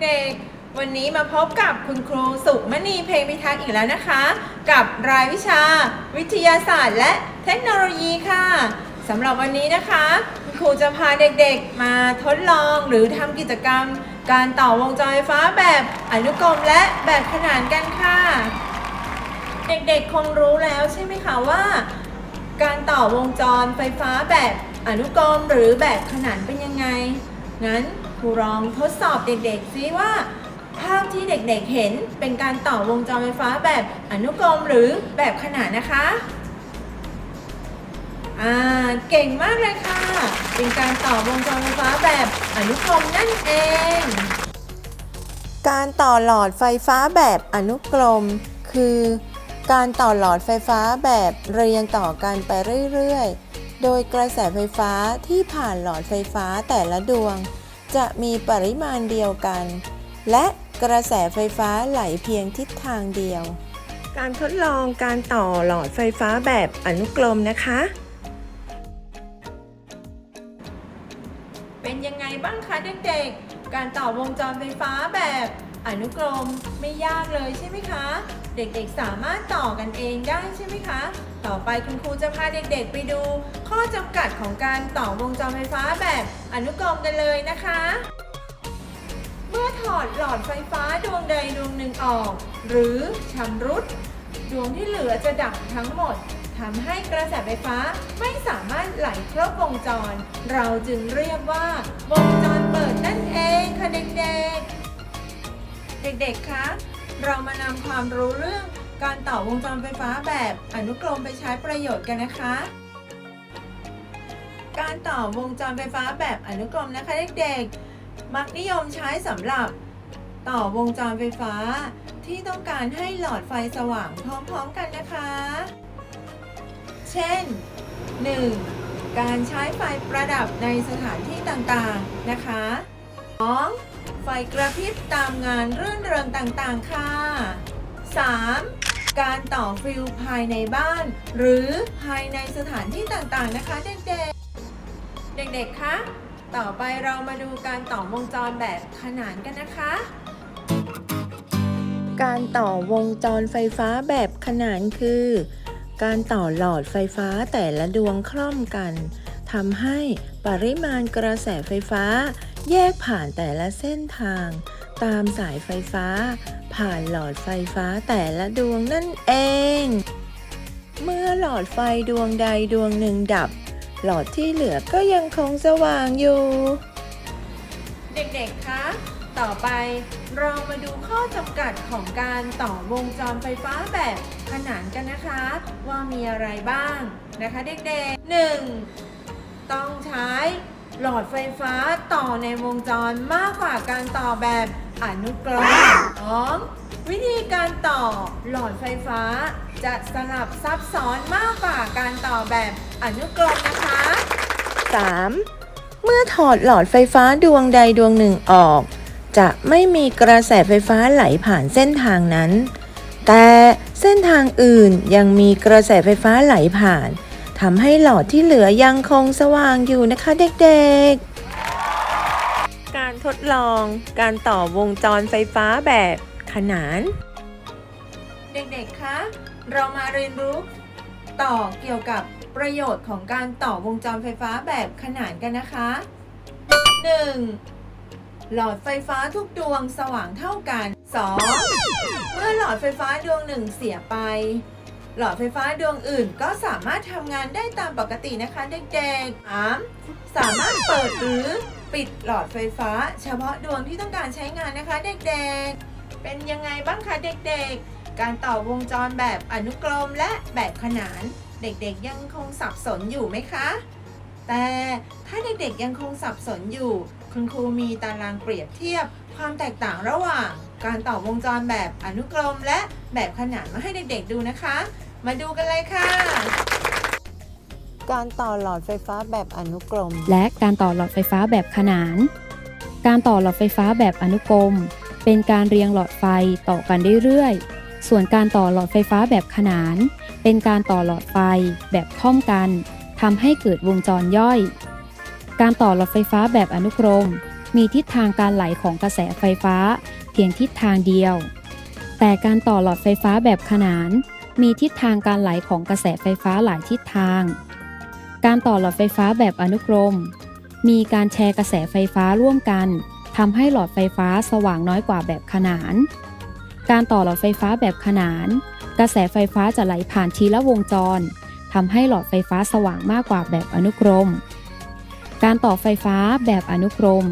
วัสดีค่ะเด็กๆ วันนี้มาพบกับคุณครูสุมณีเพลงพิทักษ์อีกแล้วนะคะ กับรายวิชา วิทยาศาสตร์ และเทคโนโลยีค่ะสำหรับวันนี้นะคะ คุณครูจะพาเด็กๆ มาทดลองหรือทำกิจกรรม การต่อวงจรไฟฟ้าแบบอนุกรมและแบบขนานกันค่ะ เด็กๆ คงรู้แล้วใช่ไหมคะว่า การต่อวงจรไฟฟ้าแบบอนุกรมหรือแบบขนานเป็นยังไงงั้น ครูลองทดสอบเด็กๆซิว่า ภาพที่เด็กๆเห็นเป็นการต่อวงจรไฟฟ้าแบบอนุกรมหรือแบบขนานนะคะอ่าเก่งมากเลยค่ะ เป็นการต่อวงจรไฟฟ้าแบบอนุกรมนั่นเอง การต่อหลอดไฟฟ้าแบบอนุกรม คือการต่อหลอดไฟฟ้าแบบเรียงต่อกันไปเรื่อยๆ โดยกระแสไฟฟ้าที่ผ่านหลอดไฟฟ้าแต่ละดวง จะมีปริมาณเดียวกัน และกระแสไฟฟ้าไหลเพียงทิศทางเดียว การทดลองการต่อหลอดไฟฟ้าแบบอนุกรมนะคะ เป็นยังไงบ้างคะเด็กๆ การต่อวงจรไฟฟ้าแบบ อนุกรมไม่ยากเลยใช่ไหมคะ เด็กๆสามารถต่อกันเองได้ใช่ไหมคะ ต่อไปคุณครูจะพาเด็กๆไปดู ข้อจำกัดของการต่อวงจรไฟฟ้าแบบอนุกรมกันเลยนะคะ เมื่อถอดหลอดไฟฟ้าดวงใดดวงหนึ่งออก หรือชำรุด ดวงที่เหลือจะดับทั้งหมดทำให้กระแสไฟฟ้าไม่สามารถไหลครบวงจร เราจึงเรียกว่าวงจรเปิดนั่นเองค่ะเด็กๆ เด็กๆ คะ เรามานำความรู้เรื่องการต่อวงจรไฟฟ้าแบบอนุกรมไปใช้ประโยชน์กันนะคะ การต่อวงจรไฟฟ้าแบบอนุกรมนะคะเด็กๆ มักนิยมใช้สำหรับต่อวงจรไฟฟ้าที่ต้องการให้หลอดไฟสว่างพร้อมๆกันนะคะ เช่น 1. การใช้ไฟประดับในสถานที่ต่างๆ นะคะ 2. ไฟกระพริบตามงานรื่นเริงต่างๆ ค่ะ 3. การต่อฟิลภายในบ้าน หรือภายในสถานที่ต่างๆนะคะ เด็กๆ เด็กๆ คะ ต่อไปเรามาดูการต่อวงจรแบบขนานกันนะคะ การต่อวงจรไฟฟ้าแบบขนานคือ การต่อหลอดไฟฟ้าแต่ละดวงคล่อมกันทำให้ปริมาณกระแสไฟฟ้า แยกผ่านแต่ละเส้นทาง ตามสายไฟฟ้า ผ่านหลอดไฟฟ้าแต่ละดวงนั่นเอง เมื่อหลอดไฟดวงใดดวงหนึ่งดับ หลอดที่เหลือก็ยังคงสว่างอยู่ เด็กๆ คะ ต่อไปเรามาดูข้อจำกัดของการต่อวงจรไฟฟ้าแบบขนานกันนะคะ ว่ามีอะไรบ้างนะคะเด็กๆ 1. ต้องใช้ หลอดไฟฟ้าต่อในวงจรมากกว่าการต่อแบบอนุกรม 2. วิธีการต่อหลอดไฟฟ้า จะสลับซับซ้อนมากกว่าการต่อแบบอนุกรมนะคะ 3. เมื่อถอดหลอดไฟฟ้าดวงใดดวงหนึ่งออก จะไม่มีกระแสไฟฟ้าไหลผ่านเส้นทางนั้น แต่เส้นทางอื่นยังมีกระแสไฟฟ้าไหลผ่าน ทำให้หลอดที่เหลือยังคงสว่างอยู่นะคะเด็กๆ การทดลองการต่อวงจรไฟฟ้าแบบขนาน เด็กๆ คะ เรามาเรียนรู้ต่อเกี่ยวกับประโยชน์ของการต่อวงจรไฟฟ้าแบบขนานกันนะคะ 1. หลอดไฟฟ้าทุกดวงสว่างเท่ากัน 2. เมื่อหลอดไฟฟ้าดวงหนึ่งเสียไป หลอดไฟฟ้าดวงอื่นก็สามารถทำงานได้ตามปกตินะคะเด็กๆ 3. สามารถเปิดหรือปิดหลอดไฟฟ้า เฉพาะดวงที่ต้องการใช้งานนะคะ เด็กๆ เป็นยังไงบ้างคะเด็กๆ การต่อวงจรแบบอนุกรมและแบบขนาน เด็กๆ ยังคงสับสนอยู่ไหมคะ แต่ถ้าเด็กๆยังคงสับสนอยู่ คุณครูมีตารางเปรียบเทียบความแตกต่างระหว่างการต่อวงจรแบบอนุกรมและแบบขนานมาให้เด็กๆดูนะคะ มาดูกันเลยค่ะ การต่อหลอดไฟฟ้าแบบอนุกรม และการต่อหลอดไฟฟ้าแบบขนาน การต่อหลอดไฟฟ้าแบบอนุกรม เป็นการเรียงหลอดไฟต่อกันเรื่อยๆ ส่วนการต่อหลอดไฟฟ้าแบบขนาน เป็นการต่อหลอดไฟแบบค่อมกันทำให้เกิดวงจรย่อย การต่อหลอดไฟฟ้าแบบอนุกรม มีทิศทางการไหลของกระแสไฟฟ้า เพียงทิศทางเดียว แต่การต่อหลอดไฟฟ้าแบบขนาน มีทิศทางการไหลของกระแสไฟฟ้าหลายทิศทาง การต่อหลอดไฟฟ้าแบบอนุกรม มีการแชร์กระแสไฟฟ้าร่วมกันทำให้หลอดไฟฟ้าสว่างน้อยกว่าแบบขนาน การต่อหลอดไฟฟ้าแบบขนาน กระแสไฟฟ้าจะไหลผ่านทีละวงจรทำให้หลอดไฟฟ้าสว่างมากกว่าแบบอนุกรม การต่อไฟฟ้าแบบอนุกรม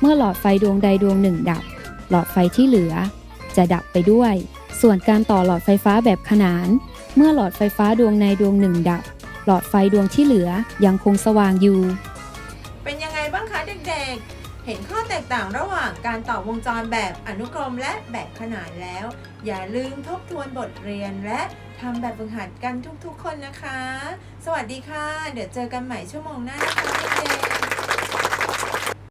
เมื่อหลอดไฟดวงใดดวงหนึ่งดับ หลอดไฟที่เหลือ จะดับไปด้วย ส่วนการต่อหลอดไฟฟ้าแบบขนาน เมื่อหลอดไฟฟ้าดวงในดวงหนึ่งดับ หลอดไฟดวงที่เหลือยังคงสว่างอยู่ เป็นยังไงบ้างคะเด็กๆ เห็นข้อแตกต่างระหว่างการต่อวงจรแบบอนุกรมและแบบขนานแล้ว อย่าลืมทบทวนบทเรียนและทำแบบฝึกหัดกันทุกๆคนนะคะ สวัสดีค่ะ เดี๋ยวเจอกันใหม่ชั่วโมงหน้านะคะเด็กๆ